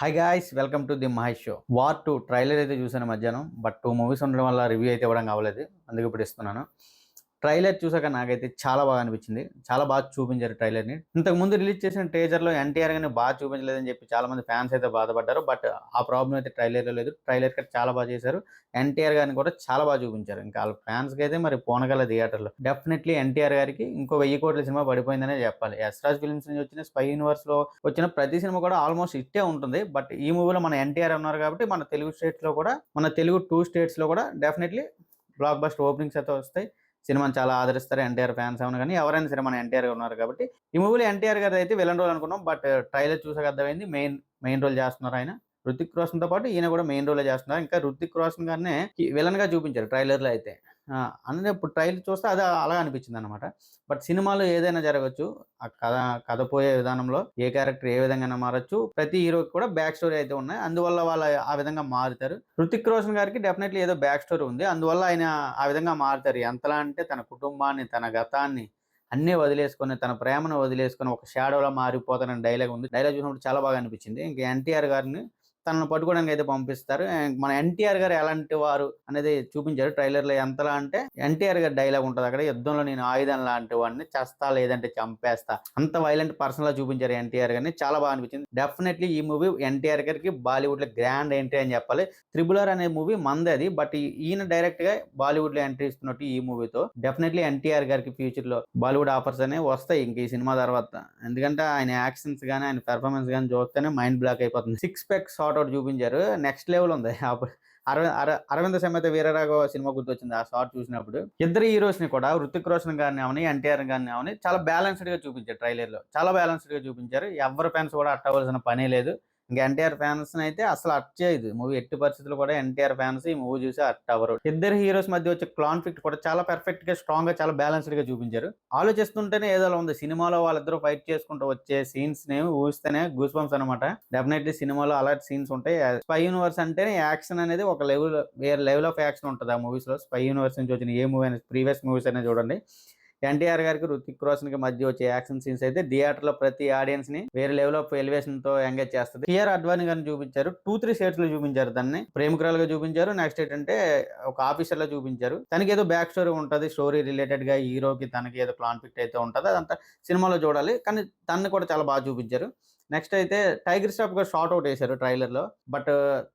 Hi guys welcome to the Mahesh show war two trailer అయితే చూసాను మధ్యాహ్నం but two movies ఉండడం వల్ల రివ్యూ అయితే ఇవ్వడం కావలేదు. అందుకే ఇప్పుడు ఇస్తున్నాను. ట్రైలర్ చూసాక నాకైతే చాలా బాగా అనిపించింది. చాలా బాగా చూపించారు ట్రైలర్ని. ఇంతకు ముందు రిలీజ్ చేసిన ట్రేజర్లో ఎన్టీఆర్ గాని బాగా చూపించలేదని చెప్పి చాలా మంది ఫ్యాన్స్ అయితే బాధపడ్డారు. బట్ ఆ ప్రాబ్లం అయితే ట్రైలర్లో లేదు. ట్రైలర్ కట్ చాలా బాగా చేశారు. ఎన్టీఆర్ గారిని కూడా చాలా బాగా చూపించారు. ఇంకా వాళ్ళ ఫ్యాన్స్కి అయితే మరి పోనగల థియేటర్లో. డెఫినెట్లీ ఎన్టీఆర్ గారికి ఇంకో వెయ్యి కోట్ల సినిమా పడిపోయిందనే చెప్పాలి. యశ్రాజ్ ఫిల్మ్స్ నుంచి వచ్చిన స్పై యూనివర్స్లో వచ్చిన ప్రతి సినిమా కూడా ఆల్మోస్ట్ ఇట్టే ఉంటుంది. బట్ ఈ మూవీలో మన ఎన్టీఆర్ ఉన్నారు కాబట్టి మన తెలుగు స్టేట్స్లో కూడా మన తెలుగు టూ స్టేట్స్లో కూడా డెఫినెట్లీ బ్లాక్ బస్టర్ ఓపెనింగ్స్ అయితే వస్తాయి. సినిమాని చాలా ఆదరిస్తారు ఎన్టీఆర్ ఫ్యాన్స్ అవును కానీ ఎవరైనా సినిమాని మన ఎన్టీఆర్ ఉన్నారు కాబట్టి ఈ మూవీలో ఎన్టీఆర్ గారు అయితే విలన్ రోల్ అనుకున్నాం. బట్ ట్రైలర్ చూసాక అర్థమైంది మెయిన్ మెయిన్ రోల్ చేస్తున్నారు ఆయన. రుతిక్ రోషన్తో పాటు ఈయన కూడా మెయిన్ రోల్ చేస్తున్నారు. ఇంకా రుతిక్ రోషన్ గారినే విలన్గా చూపించారు ట్రైలర్లో అయితే అందుకే ఇప్పుడు ట్రైలర్ చూస్తే అది అలా అనిపించింది అనమాట బట్ సినిమాలో ఏదైనా జరగచ్చు ఆ కథ కథ పోయే విధానంలో ఏ క్యారెక్టర్ ఏ విధంగా మారచ్చు. ప్రతి హీరోకి కూడా బ్యాక్ స్టోరీ అయితే ఉన్నాయి. అందువల్ల వాళ్ళు ఆ విధంగా మారుతారు. రుతిక్ రోషన్ గారికి డెఫినెట్లీ ఏదో బ్యాక్ స్టోరీ ఉంది. అందువల్ల ఆయన ఆ విధంగా మారుతారు. ఎంతలా అంటే తన కుటుంబాన్ని తన గతాన్ని అన్నీ వదిలేసుకొని తన ప్రేమను వదిలేసుకొని ఒక షాడోలా మారిపోతానని డైలాగ్ ఉంది. డైలాగ్ చూసినప్పుడు చాలా బాగా అనిపించింది. ఇంకా ఎన్టీఆర్ గారిని తనను పట్టుకోవడానికి అయితే పంపిస్తారు మన ఎన్టీఆర్ గారు ఎలాంటి వారు అనేది చూపించారు ట్రైలర్లో ఎంతలా అంటే ఎన్టీఆర్ గారి డైలాగ్ ఉంటుంది అక్కడ యుద్ధంలో నేను ఆయుధం లాంటి వాడిని చేస్తా లేదంటే చంపేస్తా. అంత వైలెంట్ పర్సన్ లా చూపించారు ఎన్టీఆర్ గారిని. చాలా బాగా అనిపించింది. డెఫినెట్లీ ఈ మూవీ ఎన్టీఆర్ గారికి బాలీవుడ్లో గ్రాండ్ ఎంట్రీ అని చెప్పాలి. త్రిబులర్ అనే మూవీ మందే అది బట్ ఈయన డైరెక్ట్గా బాలీవుడ్లో ఎంట్రీ ఇస్తున్నట్టు ఈ మూవీతో డెఫినెట్లీ ఎన్టీఆర్ గారికి ఫ్యూచర్లో బాలీవుడ్ ఆఫర్స్ అనేవి వస్తాయి ఇంక ఈ సినిమా తర్వాత. ఎందుకంటే ఆయన యాక్షన్స్ గానీ ఆయన పెర్ఫార్మెన్స్ గానీ చూస్తేనే మైండ్ బ్లాక్ అయిపోతుంది. సిక్స్ ప్యాక్ షార్ట్ అవుట్ చూపించారు. నెక్స్ట్ లెవెల్ ఉంది. అప్పుడు అరవింద్ అరవింద సమేత వీరరాఘవ సినిమా గుర్తొచ్చింది ఆ షార్ట్ చూసినప్పుడు. ఇద్దరు హీరోస్ని కూడా ఋతిక్ రోషన్ గారిని అవని ఎన్టీఆర్ గారిని అవని చాలా బ్యాలెన్స్డ్గా చూపించారు ట్రైలర్లో. చాలా బ్యాలెన్స్డ్గా చూపించారు. ఎవరి ఫ్యాన్స్ కూడా అట్టవలసిన పనే లేదు. ఇంకా ఎన్టీఆర్ ఫ్యాన్స్ అయితే అసలు అట్ చేయదు. మూవీ ఎట్టి పరిస్థితులు కూడా ఎన్టీఆర్ ఫ్యాన్స్ ఈ మూవీ చూసి అట్ అవ్వరు. ఇద్దరు హీరోస్ మధ్య వచ్చే కాన్ఫ్లిక్ట్ కూడా చాలా పర్ఫెక్ట్గా స్ట్రాంగ్గా చాలా బ్యాలెన్స్డ్గా చూపించారు. ఆలోచిస్తుంటేనే ఏదో అలా ఉంది. సినిమాలో వాళ్ళిద్దరూ ఫైట్ చేసుకుంటూ వచ్చే సీన్స్ని ఊహిస్తేనే గూస్ బంప్స్ అనమాట డెఫినెట్లీ సినిమాలో అలాంటి సీన్స్ ఉంటాయి. స్పై యూనివర్స్ అంటేనే యాక్షన్ అనేది ఒక లెవెల్ వేరే లెవెల్ ఆఫ్ యాక్షన్ ఉంటుంది ఆ మూవీస్లో స్పై యూనివర్స్ నుంచి వచ్చిన ఏ మూవీ అనేది ప్రీవియస్ మూవీస్ అనేది చూడండి. ఎన్టీఆర్ గారికి రుతిక్ రోషన్కి మధ్య వచ్చే యాక్షన్ సీన్స్ అయితే థియేటర్లో ప్రతి ఆడియన్స్ని వేరే లెవెల్ ఆఫ్ ఎలివేషన్తో ఎంగేజ్ చేస్తుంది. హియర్ అడ్వాణి గారిని చూపించారు. టూ త్రీ షేడ్స్లో చూపించారు దాన్ని. ప్రేమికురాలుగా చూపించారు. నెక్స్ట్ ఏంటంటే ఒక ఆఫీసర్లో చూపించారు. తనకి ఏదో బ్యాక్ స్టోరీ ఉంటది. స్టోరీ రిలేటెడ్గా హీరోకి తనకి ఏదో కాన్ఫ్లిక్ట్ అయితే ఉంటుంది. అదంతా సినిమాలో చూడాలి. కానీ తనని కూడా చాలా బాగా చూపించారు. నెక్స్ట్ అయితే టైగర్ స్టాప్గా షార్ట్ అవుట్ వేశారు ట్రైలర్లో బట్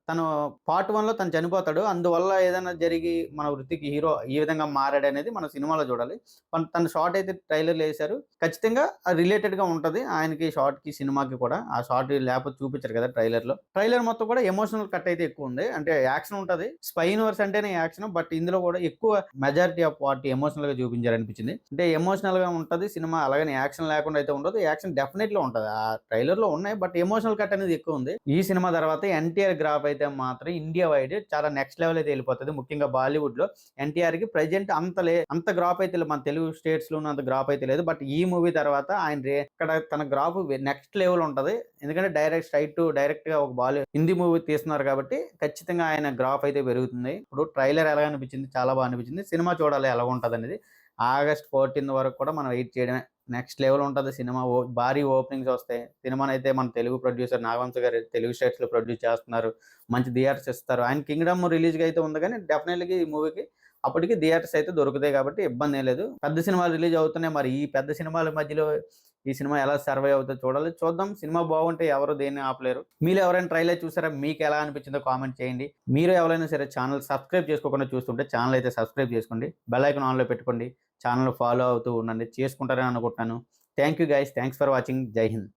తను పార్ట్ వన్లో తను చనిపోతాడు. అందువల్ల ఏదైనా జరిగి మన వృత్తికి హీరో ఈ విధంగా మారాడు అనేది మన సినిమాలో చూడాలి. తను తన షార్ట్ అయితే ట్రైలర్ వేశారు. ఖచ్చితంగా రిలేటెడ్గా ఉంటది. ఆయనకి షార్ట్కి సినిమాకి కూడా. ఆ షార్ట్ లేకపోతే చూపించారు కదా ట్రైలర్లో ట్రైలర్ మొత్తం కూడా ఎమోషనల్ కట్ అయితే ఎక్కువ ఉంది. అంటే యాక్షన్ ఉంటది. స్పై యూనివర్స్ అంటేనే యాక్షన్. బట్ ఇందులో కూడా ఎక్కువ మెజారిటీ ఆఫ్ పార్ట్ ఎమోషనల్గా చూపించారు అనిపించింది అంటే ఎమోషనల్గా ఉంటది సినిమా. అలాగని యాక్షన్ లేకుండా అయితే ఉండదు. యాక్షన్ డెఫినెట్లీ ఉంటది. ఆ ట్రైలర్ లో ఉన్నాయి బట్ ఎమోషనల్ కట్ అనేది ఎక్కువ ఉంది. ఈ సినిమా తర్వాత ఎన్టీఆర్ గ్రాఫ్ అయితే మాత్రం ఇండియా వైడ్ చాలా నెక్స్ట్ లెవెల్ అయితే వెళ్ళిపోతుంది. ముఖ్యంగా బాలీవుడ్లో ఎన్టీఆర్కి ప్రజెంట్ అంత లే అంత గ్రాఫ్ అయితే లేదు. మన తెలుగు స్టేట్స్లో అంత గ్రాఫ్ అయితే లేదు. బట్ ఈ మూవీ తర్వాత ఆయన రే- ఇక్కడ తన గ్రాఫ్ నెక్స్ట్ లెవెల్ ఉంటది. ఎందుకంటే డైరెక్ట్ స్ట్రైట్ టు డైరెక్ట్గా ఒక బాలీ హిందీ మూవీ తీస్తున్నారు కాబట్టి ఖచ్చితంగా ఆయన గ్రాఫ్ అయితే పెరుగుతుంది. ఇప్పుడు ట్రైలర్ ఎలా అనిపించింది? చాలా బాగా అనిపించింది. సినిమా చూడాలి ఎలా ఉంటుంది అనేది ఆగస్ట్ ఫోర్టీన్త్ వరకు కూడా మనం వెయిట్ చేయడమే. నెక్స్ట్ లెవెల్ ఉంటుంది సినిమా. ఓ- భారీ ఓపెనింగ్స్ వస్తాయి. సినిమాని అయితే మన తెలుగు ప్రొడ్యూసర్ నాగవంశ గారు తెలుగు స్టేట్స్లో ప్రొడ్యూస్ చేస్తున్నారు. మంచి థియేటర్స్ ఇస్తారు. ఆయన కింగ్డమ్ రిలీజ్గా అయితే ఉంది కానీ డెఫినెట్లీ ఈ మూవీకి అప్పటికి థియేటర్స్ అయితే దొరుకుతాయి కాబట్టి ఇబ్బంది లేదు. పెద్ద సినిమాలు రిలీజ్ అవుతున్నాయి. మరి ఈ పెద్ద సినిమాల మధ్యలో ఈ సినిమా ఎలా సర్వే అవుతుందో చూడాలి. చూద్దాం. సినిమా బాగుంటే ఎవరు దేన్ని ఆపలేరు. మీరు ఎవరైనా ట్రైలర్ చూసారా? మీకు ఎలా అనిపించిందో కామెంట్ చేయండి. మీరు ఎవరైనా సరే ఛానల్ సబ్స్క్రైబ్ చేసుకోకుండా చూస్తుంటే ఛానల్ అయితే సబ్స్క్రైబ్ చేసుకోండి. బెల్ ఐకాన్ ఆన్లో పెట్టుకోండి. ఛానల్ ఫాలో అవుతూ ఉండండి. చేసుకుంటారని అనుకుంటున్నాను. Thank you guys thanks for watching. Jai Hind.